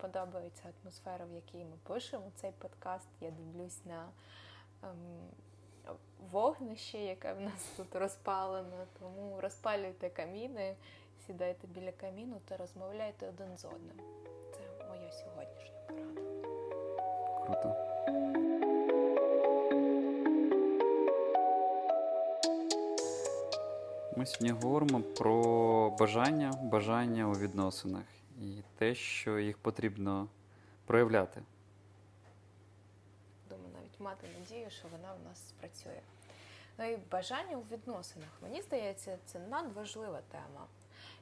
подобається атмосфера, в якій ми пишемо цей подкаст. Я дивлюсь на ем, вогнище, яке в нас тут розпалено. Тому розпалюйте каміни, сідайте біля каміну та розмовляйте один з одним. Це моя сьогоднішня порада. Круто. Ми сьогодні говоримо про бажання, бажання у відносинах те, що їх потрібно проявляти. Думаю, навіть мати надію, що вона в нас спрацює. Ну і бажання у відносинах. Мені здається, це надважлива тема.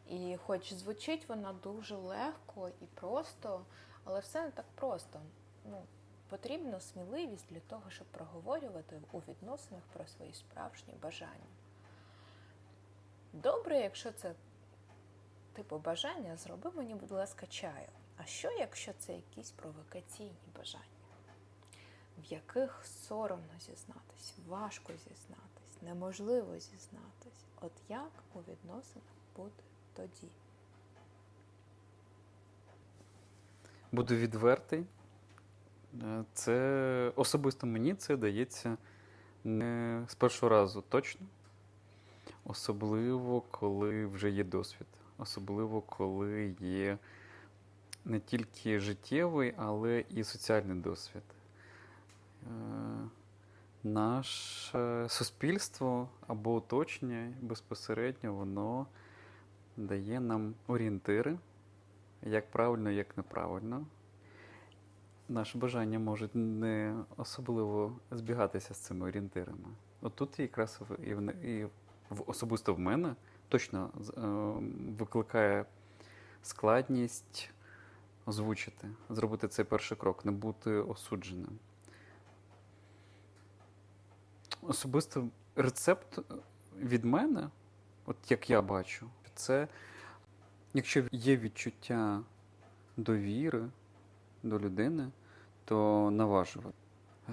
І хоч звучить вона дуже легко і просто, але все не так просто. Ну, потрібна сміливість для того, щоб проговорювати у відносинах про свої справжні бажання. Добре, якщо це типу бажання, зроби мені, будь ласка, чаю. А що, якщо це якісь провокаційні бажання? в яких соромно зізнатись, важко зізнатись, неможливо зізнатись. От як у відносинах буде тоді? Буду відвертий. Е, Це особисто мені це дається не з першого разу точно. Особливо, коли вже є досвід. Особливо, коли є не тільки життєвий, але і соціальний досвід. Е, Наше суспільство або оточення безпосередньо воно дає нам орієнтири, як правильно, як неправильно. Наші бажання можуть не особливо збігатися з цими орієнтирами. От тут якраз і, в, особисто в мене точно е, викликає складність озвучити, зробити цей перший крок, не бути осудженим. Особисто рецепт від мене, от як я бачу, це якщо є відчуття довіри до людини, то наважувати. Е,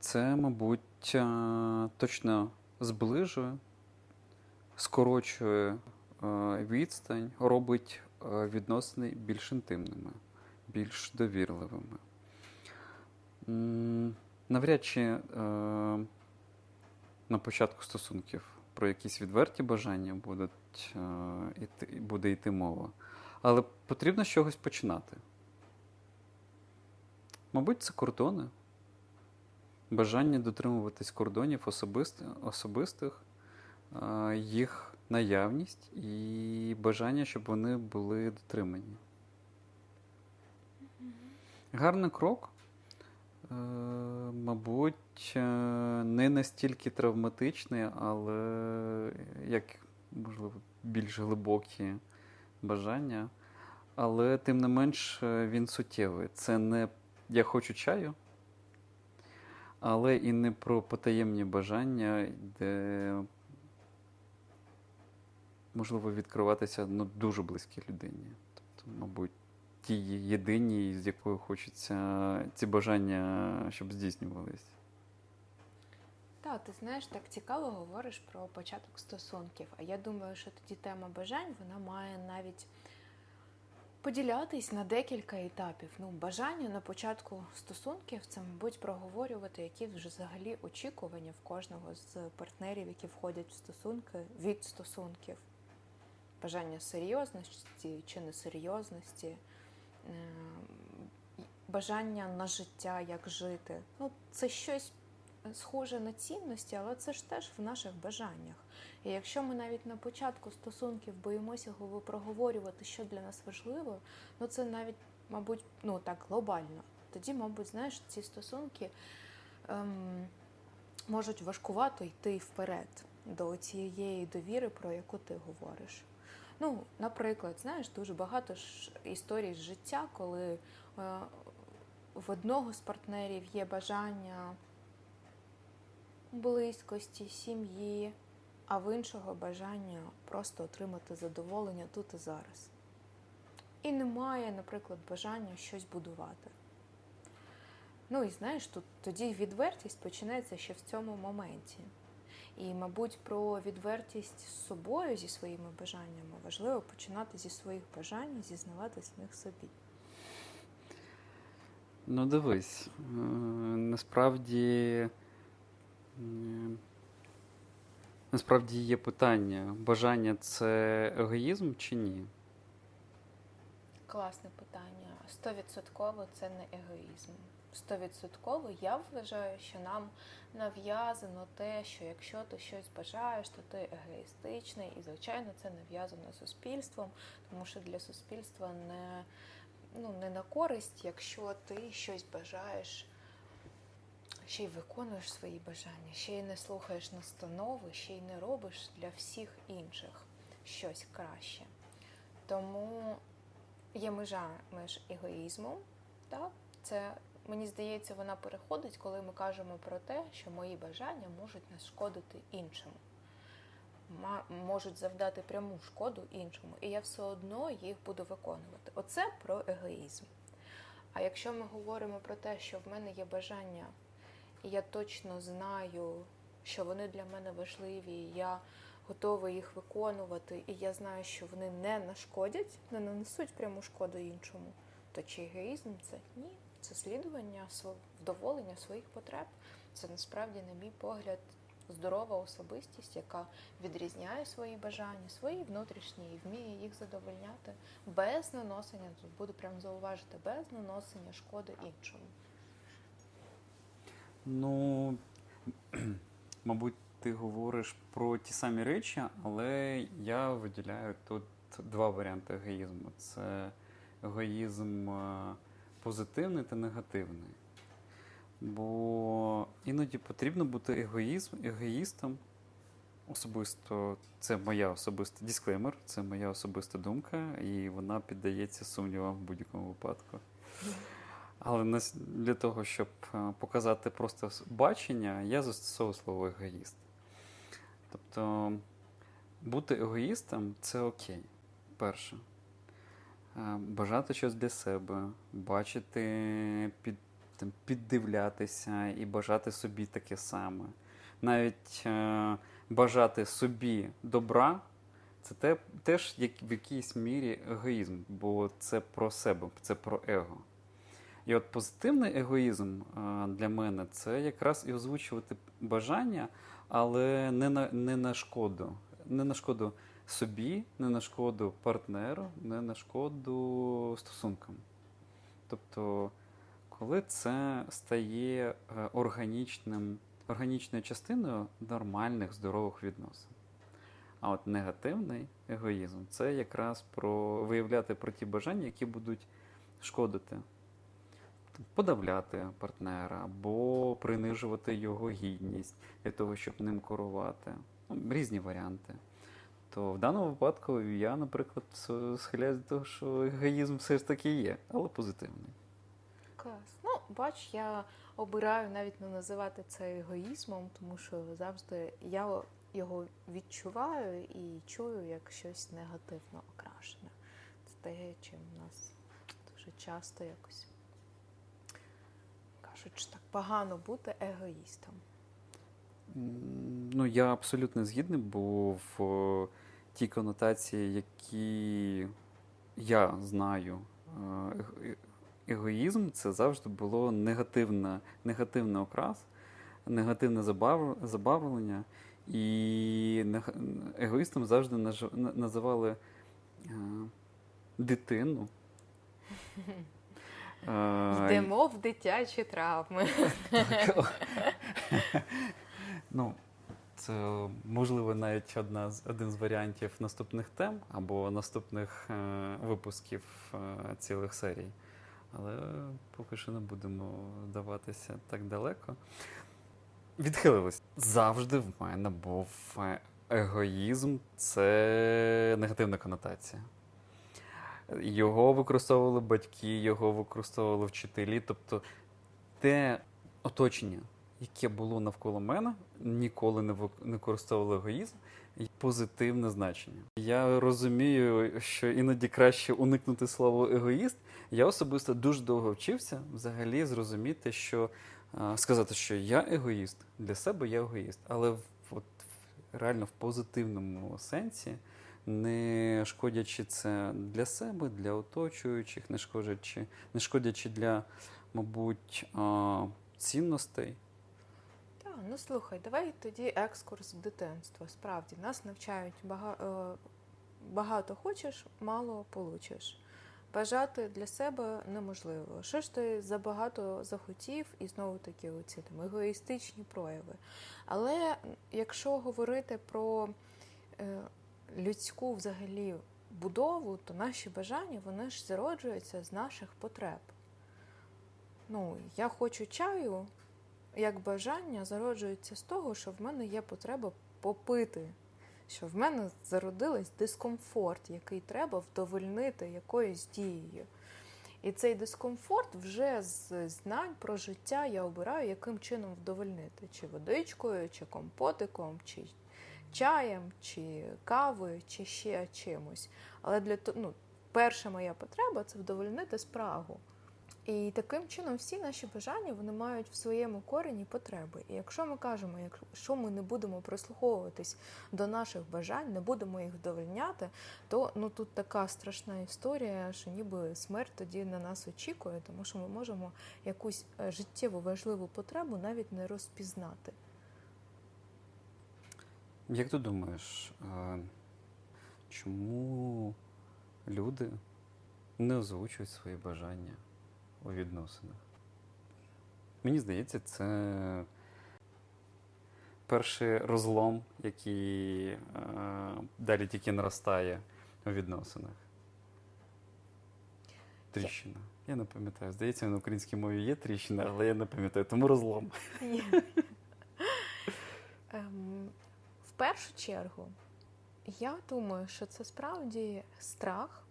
Це, мабуть, е, точно зближує, скорочує е, відстань, робить е, відносини більш інтимними, більш довірливими. Навряд чи е, на початку стосунків про якісь відверті бажання буде йти мова. Але потрібно з чогось починати. Мабуть, це кордони. Бажання дотримуватись кордонів особисти, особистих, їх наявність і бажання, щоб вони були дотримані. Гарний крок, е, мабуть, е, не настільки травматичний, але як, можливо, більш глибокі бажання. Але тим не менш е, він суттєвий. Це не я хочу чаю, але і не про потаємні бажання, де можливо відкриватися ну, дуже близькій людині. Тобто, мабуть, тій єдиній, з якою хочеться ці бажання, щоб здійснювались. Так, ти знаєш, так цікаво говориш про початок стосунків. А я думаю, що тоді тема бажань вона має навіть поділятись на декілька етапів. Ну, бажання на початку стосунків це, мабуть, проговорювати, які вже взагалі очікування в кожного з партнерів, які входять в стосунки від стосунків. Бажання серйозності чи несерйозності, е, бажання на життя, як жити. Ну, це щось схоже на цінності, але це ж теж в наших бажаннях. І якщо ми навіть на початку стосунків боїмося гово- проговорювати, що для нас важливо, ну це навіть, мабуть, ну так глобально. Тоді, мабуть, знаєш, ці стосунки ем, можуть важкувато йти вперед до цієї довіри, про яку ти говориш. Ну, наприклад, знаєш, дуже багато ж історій з життя, коли е, в одного з партнерів є бажання близькості, сім'ї, а в іншого бажання просто отримати задоволення тут і зараз. І немає, наприклад, бажання щось будувати. Ну і знаєш, тут тоді відвертість починається ще в цьому моменті. І, мабуть, про відвертість з собою зі своїми бажаннями важливо починати зі своїх бажань, і зізнавати в них собі. Ну, дивись, е, насправді. Насправді є питання: бажання це егоїзм чи ні? Класне питання. Стовідсотково це не егоїзм. Стовідсотково я вважаю, що нам нав'язано те, що якщо ти щось бажаєш, то ти егоїстичний, і звичайно це нав'язано суспільством, тому що для суспільства не, ну, не на користь, якщо ти щось бажаєш, ще й виконуєш свої бажання, ще й не слухаєш настанови, ще й не робиш для всіх інших щось краще. Тому є межа між егоїзмом, так? Це мені здається, вона переходить, коли ми кажемо про те, що мої бажання можуть нашкодити іншому, можуть завдати пряму шкоду іншому, і я все одно їх буду виконувати. Оце про егоїзм. А якщо ми говоримо про те, що в мене є бажання, і я точно знаю, що вони для мене важливі, я готова їх виконувати, і я знаю, що вони не нашкодять, не нанесуть пряму шкоду іншому, то чи егоїзм це ні, це слідування вдоволення своїх потреб. Це насправді, на мій погляд, здорова особистість, яка відрізняє свої бажання, свої внутрішні і вміє їх задовольняти без наносення, тут буду прям зауважити, без наносення шкоди іншому. Ну, мабуть, ти говориш про ті самі речі, але я виділяю тут два варіанти егоїзму: це егоїзм е, позитивний та негативний. Бо іноді потрібно бути егоїзм, егоїстом. Особисто, це моя особиста дисклеймер, це моя особиста думка, і вона піддається сумнівам в будь-якому випадку. Але для того, щоб е, показати просто бачення, я застосовую слово егоїст. Тобто бути егоїстом це окей. Перше. Е, Бажати щось для себе, бачити, під, там, піддивлятися і бажати собі таке саме. Навіть е, бажати собі добра це те, теж як, в якійсь мірі егоїзм, бо це про себе, це про его. І от позитивний егоїзм а, для мене це якраз і озвучувати бажання, але не на, не на шкоду. Не на шкоду собі, не на шкоду партнеру, не на шкоду стосункам. Тобто, коли це стає е, органічним, органічною частиною нормальних здорових відносин. А от негативний егоїзм це якраз про виявляти про ті бажання, які будуть шкодити подавляти партнера або принижувати його гідність для того, щоб ним керувати. Ну, різні варіанти. То в даному випадку я, наприклад, схиляюсь до того, що егоїзм все ж таки є, але позитивний. Клас. Ну, бач, я обираю навіть не називати це егоїзмом, тому що завжди я його відчуваю і чую як щось негативно окрашене. Це те, чим нас дуже часто якось кажуть, що так погано бути егоїстом. Ну, я абсолютно згідний, бо в е, ті конотації, які я знаю, е, егоїзм це завжди було негативне, негативний окрас, негативне забав- забавлення. І егоїстом завжди називали е, дитину. Е, Йдемо в дитячі травми. Ну, це можливо навіть одна з один з варіантів наступних тем або наступних е, випусків е, цілих серій. Але поки що не будемо даватися так далеко. Відхилились. Завжди в мене був е, егоїзм це негативна конотація. Його використовували батьки, його використовували вчителі. Тобто те оточення, яке було навколо мене, ніколи не вик- використовувало егоїзм і позитивне значення. Я розумію, що іноді краще уникнути слово егоїст. Я особисто дуже довго вчився взагалі зрозуміти, що сказати, що я егоїст для себе я егоїст, але от, реально в позитивному сенсі, не шкодячи це для себе, для оточуючих, не шкодячи, не шкодячи для мабуть, цінностей. Так, ну слухай, давай тоді екскурс в дитинство. Справді нас навчають бага- е, багато хочеш, мало получиш. Бажати для себе неможливо. Що ж ти забагато захотів, і знову таки оці там егоїстичні прояви. Але якщо говорити про е, людську взагалі будову, то наші бажання вони ж зароджуються з наших потреб. Ну, я хочу чаю, як бажання зароджується з того, що в мене є потреба попити, що в мене зародилась дискомфорт, який треба вдовольнити якоюсь дією. І цей дискомфорт вже з знань про життя я обираю, яким чином вдовольнити: чи водичкою, чи компотиком, чи чаєм, чи кавою, чи ще чимось. Але для того, ну, перша моя потреба це вдовольнити спрагу. І таким чином всі наші бажання вони мають в своєму корені потреби. І якщо ми кажемо, якщо ми не будемо прислуховуватись до наших бажань, не будемо їх вдовольняти, то ну тут така страшна історія, що ніби смерть тоді на нас очікує, тому що ми можемо якусь е, життєво важливу потребу навіть не розпізнати. Як ти думаєш, чому люди не озвучують свої бажання у відносинах? Мені здається, це перший розлом, який е, далі тільки наростає у відносинах. Тріщина. Я не пам'ятаю. Здається, на українській мові є тріщина, але я не пам'ятаю, тому розлом. Першу чергу, я думаю, що це справді страх,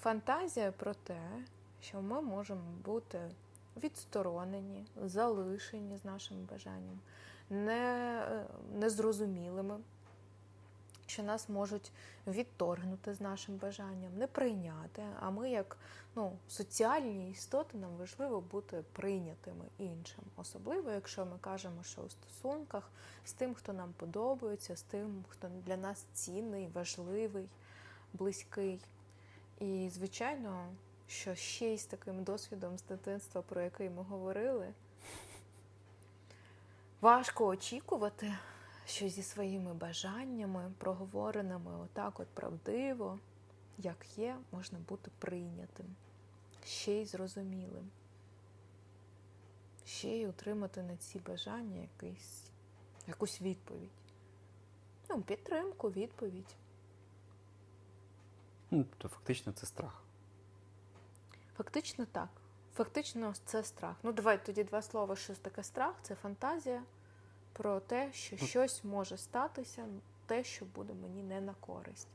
фантазія про те, що ми можемо бути відсторонені, залишені з нашим бажанням, не, е, незрозумілими, що нас можуть відторгнути з нашим бажанням, не прийняти. А ми, як ну, соціальні істоти, нам важливо бути прийнятими іншим. Особливо, якщо ми кажемо, що у стосунках з тим, хто нам подобається, з тим, хто для нас цінний, важливий, близький. І, звичайно, що ще й з таким досвідом з дитинства, про який ми говорили, важко очікувати, що зі своїми бажаннями, проговореними отак от правдиво, як є, можна бути прийнятим, ще й зрозумілим, ще й отримати на ці бажання якийсь, якусь відповідь. Ну, підтримку, відповідь. Ну, то фактично це страх. Фактично так. Фактично, це страх. Ну, давай тоді два слова, що таке страх це фантазія про те, що щось може статися, те, що буде мені не на користь.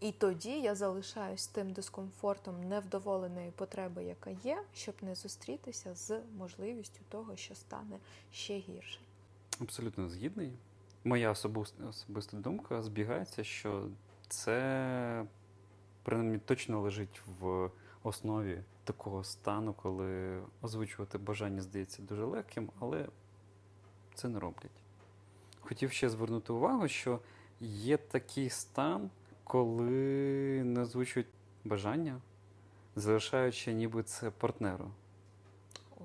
І тоді я залишаюсь тим дискомфортом невдоволеної потреби, яка є, щоб не зустрітися з можливістю того, що стане ще гірше. Абсолютно згідний. Моя особиста, особиста думка збігається, що це принаймні точно лежить в основі такого стану, коли озвучувати бажання здається дуже легким, але це не роблять. Хотів ще звернути увагу, що є такий стан, коли не озвучують бажання, залишаючи ніби це партнеру. О,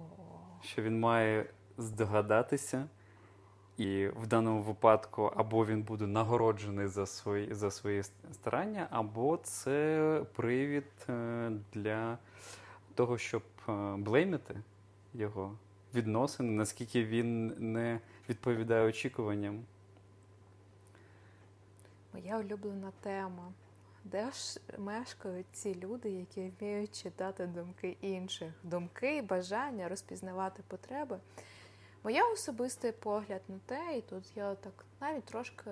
що він має здогадатися, і в даному випадку або він буде нагороджений за свої, за свої старання, або це привід е, для того, щоб е, блеймити його відносини, наскільки він не відповідає очікуванням. моя улюблена тема. Де ж мешкають ці люди, які вміють читати думки інших, думки, бажання, розпізнавати потреби? Моя особистий погляд на те, і тут я так навіть трошки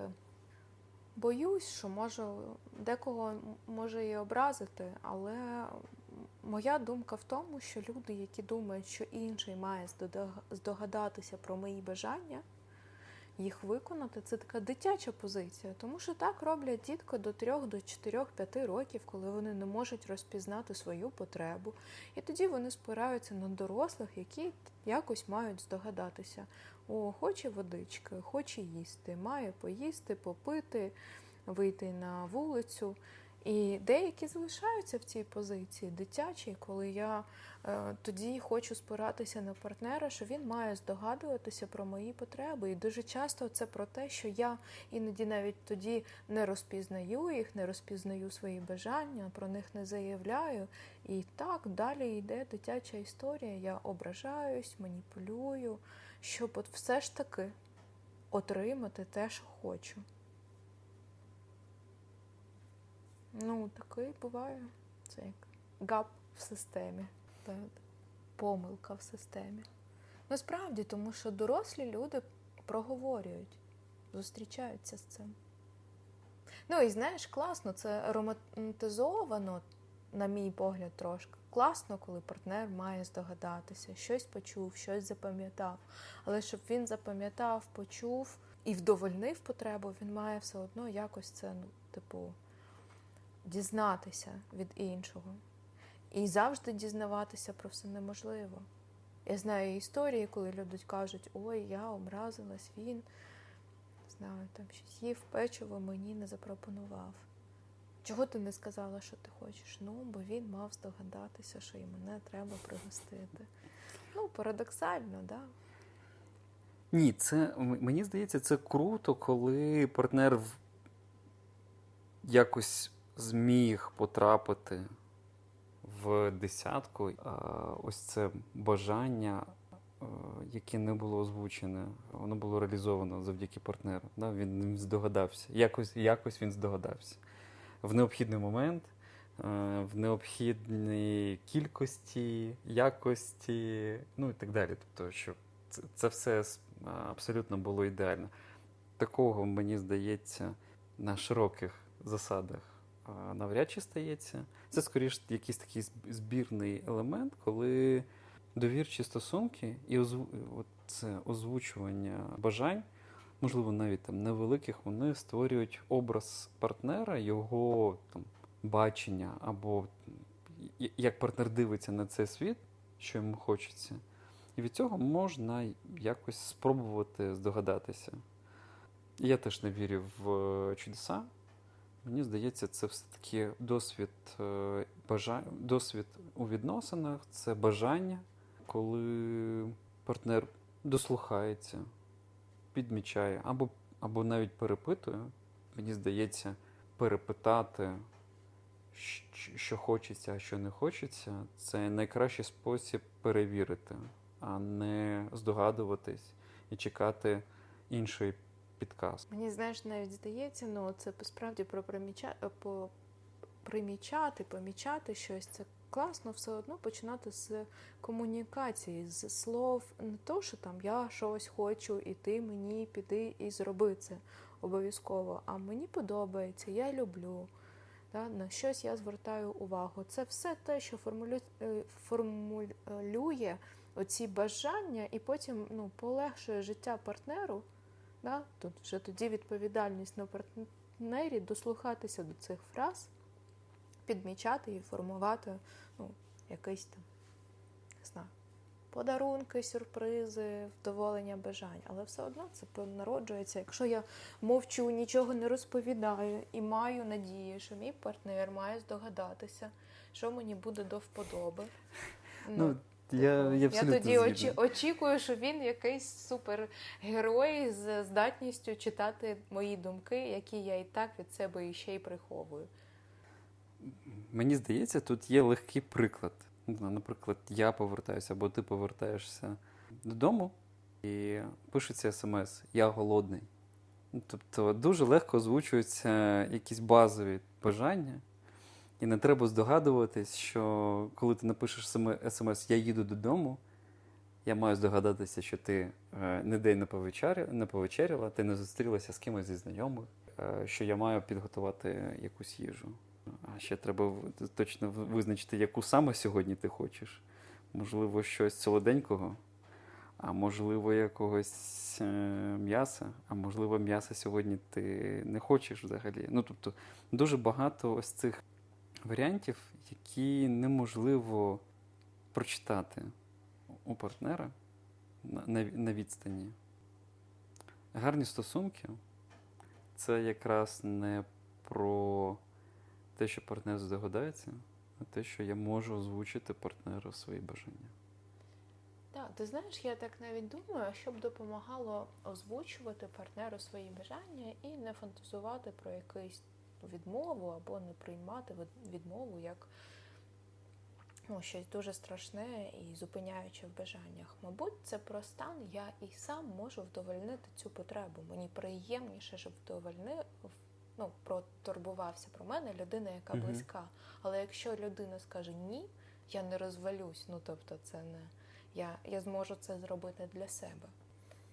боюсь, що можу декого може і образити, але моя думка в тому, що люди, які думають, що інший має здогадатися про мої бажання, їх виконати, це така дитяча позиція, тому що так роблять дітки до 3, до 4, 5 років, коли вони не можуть розпізнати свою потребу. І тоді вони спираються на дорослих, які якось мають здогадатися: о, хоче водички, хоче їсти, має поїсти, попити, вийти на вулицю. І деякі залишаються в цій позиції дитячій, коли я е, тоді хочу спиратися на партнера, що він має здогадуватися про мої потреби. І дуже часто це про те, що я іноді навіть тоді не розпізнаю їх, не розпізнаю свої бажання, про них не заявляю. І так далі йде дитяча історія. Я ображаюсь, маніпулюю, щоб от все ж таки отримати те, що хочу. Ну, такий буває. Це як гап в системі, помилка в системі. Насправді, тому що дорослі люди проговорюють, зустрічаються з цим. Ну і знаєш, класно, це романтизовано, на мій погляд, трошки. Класно, коли партнер має здогадатися, щось почув, щось запам'ятав. Але щоб він запам'ятав, почув і вдовольнив потребу, він має все одно якось це, ну, типу, дізнатися від іншого. І завжди дізнаватися про все неможливо. Я знаю історії, коли люди кажуть, ой, я образилась, він знаю, там щось їв печиво, мені не запропонував. Чого ти не сказала, що ти хочеш? Ну, бо він мав здогадатися, що і мене треба пригостити. Ну, парадоксально, да? Ні, це мені здається, це круто, коли партнер якось зміг потрапити в десятку. Ось це бажання, е, яке не було озвучене, воно було реалізовано завдяки партнеру. Він здогадався. Якось, якось він здогадався. В необхідний момент, е, в необхідній кількості, якості, ну і так далі. Тобто, що це, все абсолютно було ідеально. Такого, мені здається, на широких засадах навряд чи стається. Це скоріш якийсь такий збірний елемент, коли довірчі стосунки і озву... от це озвучування бажань, можливо, навіть там невеликих, вони створюють образ партнера, його там, бачення, або як партнер дивиться на цей світ, що йому хочеться. І від цього можна якось спробувати здогадатися. Я теж не вірю в е, чудеса. Мені здається, це все-таки досвід, е, досвід у відносинах, це бажання, коли партнер дослухається, підмічає або, або навіть перепитує. Мені здається, перепитати, що хочеться, а що не хочеться, це найкращий спосіб перевірити, а не здогадуватись і чекати іншої підказки. Мені знаєш, навіть здається, ну це справді про приміча... по... примічати, помічати щось. Це класно все одно починати з комунікації, з слов, не то, що там я щось хочу, і ти мені піди і зроби це обов'язково. А мені подобається, я люблю. Да, на щось я звертаю увагу. Це все те, що формулю... е, формулює оці бажання, і потім ну, полегшує життя партнеру. Да? Тут вже тоді відповідальність на партнері дослухатися до цих фраз, підмічати і формувати ну, якийсь там, не знаю, подарунки, сюрпризи, вдоволення бажань. Але все одно це народжується. Якщо я мовчу, нічого не розповідаю і маю надію, що мій партнер має здогадатися, що мені буде до вподоби. Ну, я, я, абсолютно тоді очі, очікую, що він якийсь супергерой з здатністю читати мої думки, які я і так від себе іще й приховую. Мені здається, тут є легкий приклад. Ну, Наприклад, я повертаюся або ти повертаєшся додому і пишеться смс Я голодний. Тобто дуже легко озвучуються якісь базові бажання, і не треба здогадуватись, що коли ти напишеш смс Я їду додому, я маю здогадатися, що ти е, не повечеря- не повечеряла, ти не зустрілася з кимось зі знайомих, е, що я маю підготувати якусь їжу. А ще треба точно визначити, яку саме сьогодні ти хочеш. Можливо, щось солоденького, а можливо, якогось е, м'яса, а можливо, м'яса сьогодні ти не хочеш взагалі. Ну, тобто, дуже багато ось цих варіантів, які неможливо прочитати у партнера на, відстані. Гарні стосунки це якраз не про те, що партнер здогадається, а те, що я можу озвучити партнеру свої бажання. Так, ти знаєш, я так навіть думаю, щоб допомагало озвучувати партнеру свої бажання і не фантазувати про якусь відмову або не приймати відмову як ну, щось дуже страшне і зупиняюче в бажаннях. Мабуть, це про стан, я і сам можу вдовольнити цю потребу. Мені приємніше, щоб вдовольнив, ну, протурбувався про мене людина, яка Мгм. близька. Але якщо людина скаже ні, я не розвалюсь, ну тобто це не я, я зможу це зробити для себе.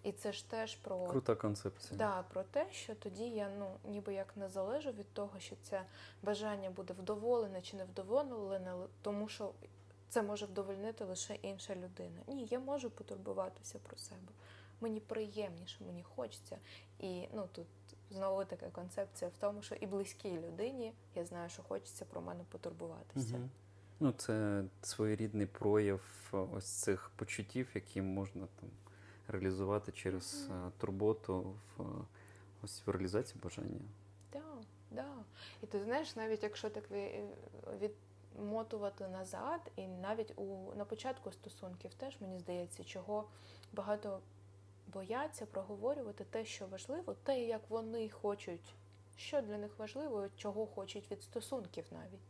І це ж теж про Крута концепція. Да, про те, що тоді я ну ніби як не залежу від того, що це бажання буде вдоволене чи не вдоволене, тому що це може вдовольнити лише інша людина. Ні, я можу потурбуватися про себе. Мені приємніше, мені хочеться. І ну тут знову така концепція в тому, що і близькій людині я знаю, що хочеться про мене потурбуватися. Угу. Ну, це своєрідний прояв ось цих почуттів, які можна там реалізувати через е, турботу в е, ось в реалізації бажання. Так, да. І ти знаєш, навіть якщо так відмотувати назад, і навіть у на початку стосунків теж мені здається, чого багато бояться проговорювати те, що важливо, те, як вони хочуть, що для них важливо, чого хочуть від стосунків навіть.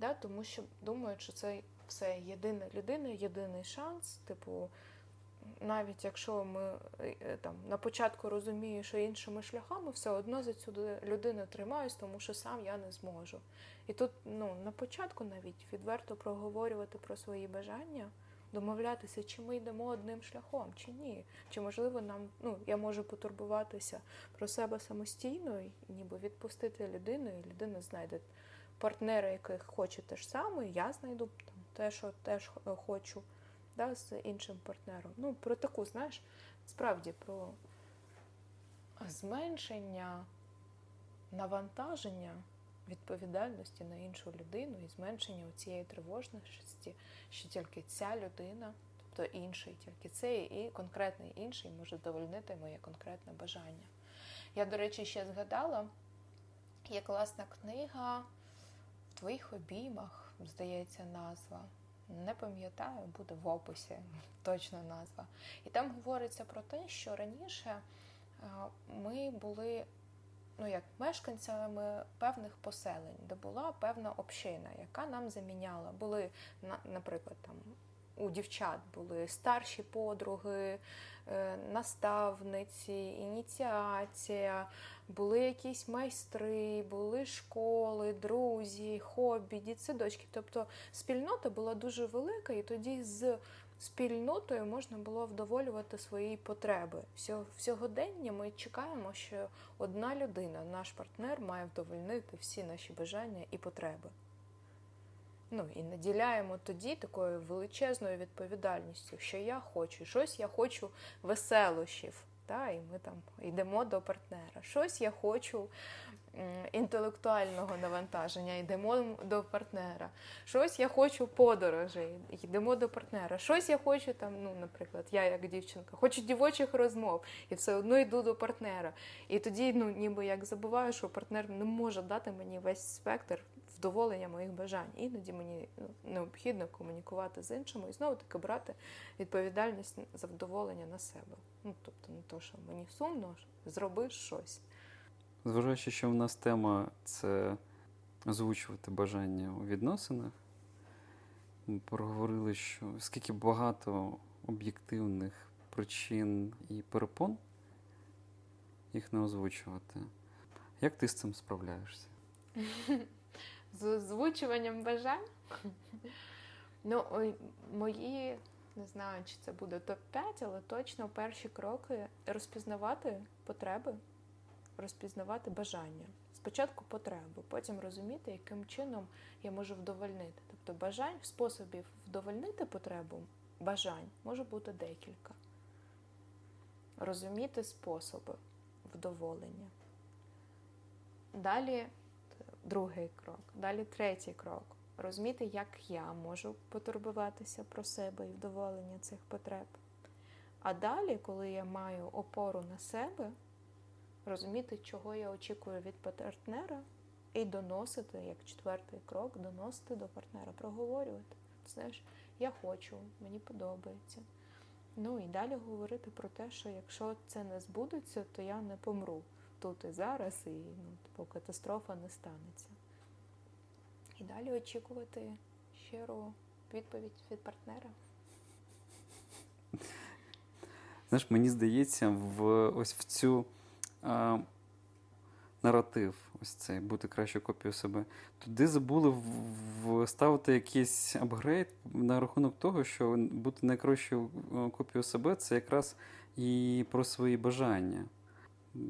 Да? Тому що думають, що це все єдина людина, єдиний шанс, типу. Навіть якщо ми е, е, там на початку розумію, що іншими шляхами, все одно за цю людину тримаюсь, тому що сам я не зможу. І тут ну, на початку навіть відверто проговорювати про свої бажання, домовлятися, чи ми йдемо одним шляхом, чи ні. Чи можливо нам ну, я можу потурбуватися про себе самостійно, ніби відпустити людину, і людина знайде партнера, який хоче те ж саме, і я знайду там те, що теж е, хочу да, з іншим партнером. Ну, про таку, знаєш, справді про зменшення навантаження відповідальності на іншу людину і зменшення цієї тривожності, що тільки ця людина, тобто інший, тільки цей і конкретний інший може задовольнити моє конкретне бажання. Я, до речі, ще згадала, є класна книга в твоїх обіймах, здається, назва. Не пам'ятаю, буде в описі точна назва. І там говориться про те, що раніше е, ми були ну, як мешканцями певних поселень, де була певна община, яка нам заміняла. Були, на- наприклад, там у дівчат були старші подруги, е, наставниці, ініціація, були якісь майстри, були школи, друзі, хобі, дітсадочки. Тобто спільнота була дуже велика, і тоді з спільнотою можна було вдоволювати свої потреби. Всього- Сьогодення ми чекаємо, що одна людина, наш партнер, має вдовольнити всі наші бажання і потреби. Ну і наділяємо тоді такою величезною відповідальністю, що я хочу, щось я хочу веселощів. Та, і ми там йдемо до партнера. Щось я хочу інтелектуального навантаження, йдемо до партнера. Щось я хочу подорожей, йдемо до партнера. Щось я хочу там, ну, наприклад, я як дівчинка, хочу дівочих розмов, і все одно йду до партнера. І тоді, ну, ніби як забуваю, що партнер не може дати мені весь спектр вдоволення моїх бажань. Іноді мені ну, необхідно комунікувати з іншими і знову таки брати відповідальність за вдоволення на себе. Ну, тобто не то, що мені сумно, зроби щось. Зважаючи, що в нас тема це озвучувати бажання у відносинах, ми проговорили, що скільки багато об'єктивних причин і перепон їх не озвучувати. Як ти з цим справляєшся? З озвучуванням бажань. Ну, мої, не знаю, чи це буде топ-5, але точно перші кроки розпізнавати потреби, розпізнавати бажання. Спочатку потреби, потім розуміти, яким чином я можу вдовольнити. Тобто бажань, способів вдовольнити потребу бажань може бути декілька. Розуміти способи вдоволення. Далі другий крок, далі третій крок. Розуміти, як я можу потурбуватися про себе і вдоволення цих потреб. А далі, коли я маю опору на себе, розуміти, чого я очікую від партнера І доносити, як четвертий крок, доносити до партнера, проговорювати. Знаєш, я хочу, мені подобається. Ну і далі говорити про те, що якщо це не збудеться, то я не помру тут і зараз, і ну, типу, катастрофа не станеться. І далі очікувати щиру відповідь від партнера. Знаєш, мені здається, в ось в цю а, наратив, ось цей бути кращою копією себе. Туди забули вставити якийсь апгрейд на рахунок того, що бути найкращою е, копією себе це якраз і про свої бажання.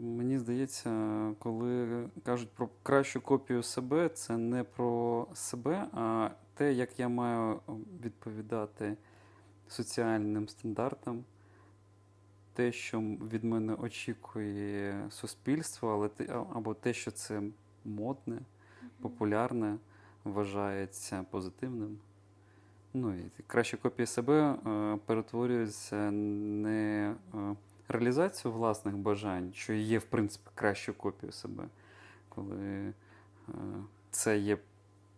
Мені здається, коли кажуть про кращу копію себе, це не про себе, а те, як я маю відповідати соціальним стандартам, те, що від мене очікує суспільство, але те, або те, що це модне, популярне, вважається позитивним. Ну і краща копія себе е, перетворюється не е, реалізацію власних бажань, що є, в принципі, кращу копію себе, коли е, це є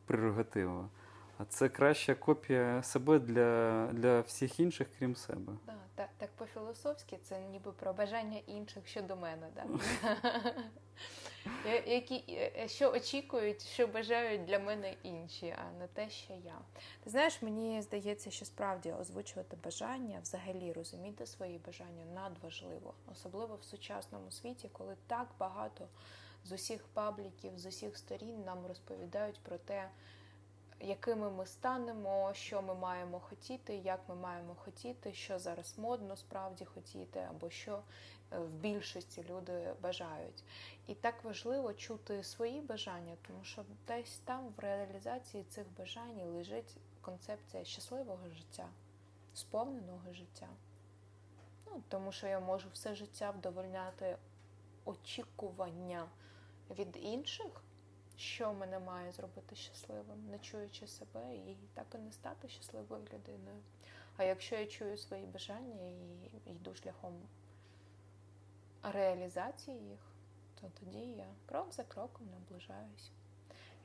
прерогатива. А це краща копія себе для, для всіх інших, крім себе. Так, так по-філософськи це ніби про бажання інших щодо мене, да? Які, е, що очікують, що бажають для мене інші, а не те, що я. Ти знаєш, мені здається, що справді озвучувати бажання, взагалі розуміти свої бажання надважливо, особливо в сучасному світі, коли так багато з усіх пабліків, з усіх сторін нам розповідають про те, якими ми станемо, що ми маємо хотіти, як ми маємо хотіти, що зараз модно справді хотіти, або що е, в більшості люди бажають. І так важливо чути свої бажання, тому що десь там в реалізації цих бажань лежить концепція щасливого життя, сповненого життя. Ну, тому що я можу все життя вдовольняти очікування від інших, що мене має зробити щасливим, не чуючи себе і так і не стати щасливою людиною. А якщо я чую свої бажання і йду шляхом реалізації їх, то тоді я крок за кроком наближаюсь.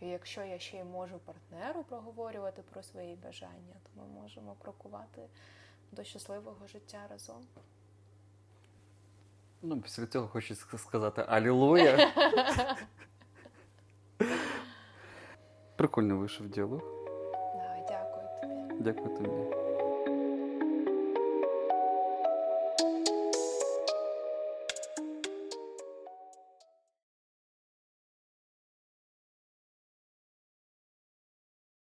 І якщо я ще й можу партнеру проговорювати про свої бажання, то ми можемо крокувати до щасливого життя разом. Ну, після цього хочу сказати Алілуя. Прикольно вийшов діалог. Да, дякую тобі. Дякую тобі.